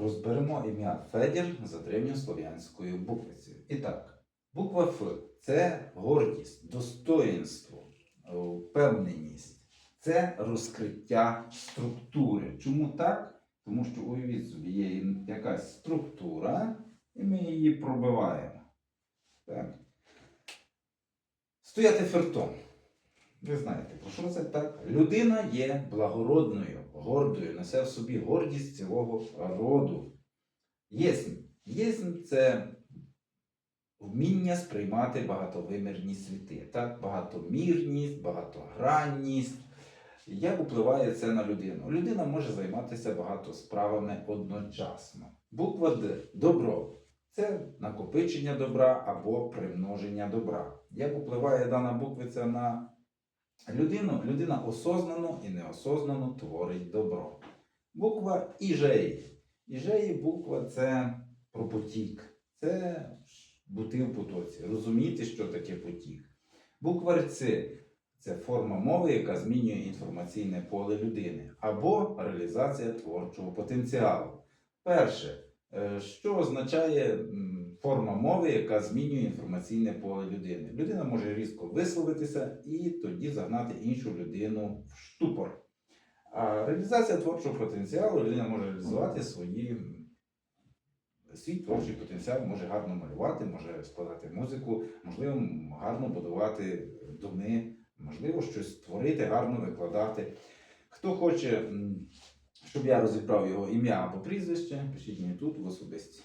Розберемо ім'я Федір за древньослов'янською буквицею. І так, буква Ф це гордість, достоїнство, впевненість. Це розкриття структури. Чому так? Тому що уявіть собі, є якась структура, і ми її пробиваємо. Так. Стояти фертом. Ви знаєте, про що це так? Людина є благородною, гордою, несе в собі гордість цілого роду. Єсмь. Єсмь це вміння сприймати багатовимірні світи. Так? Багатомірність, багатогранність. Як впливає це на людину? Людина може займатися багато справами одночасно. Буква Д добро. Це накопичення добра або примноження добра. Як впливає дана буквиця на людину? Людина осознано і неосознано творить добро. Буква Іжеї. Іжеї буква це про потік. Це бути в потоці. Розуміти, що таке потік. Буква РЦ це форма мови, яка змінює інформаційне поле людини, або реалізація творчого потенціалу. Перше, е, що означає форма мови, яка змінює інформаційне поле людини? Людина може різко висловитися і тоді загнати іншу людину в штупор. А реалізація творчого потенціалу людина може реалізувати свої, свій творчий потенціал, може гарно малювати, може складати музику, можливо, гарно будувати доми, можливо, щось творити, гарно викладати. Хто хоче, щоб я розібрав його ім'я або прізвище, пишіть мені тут в особисті.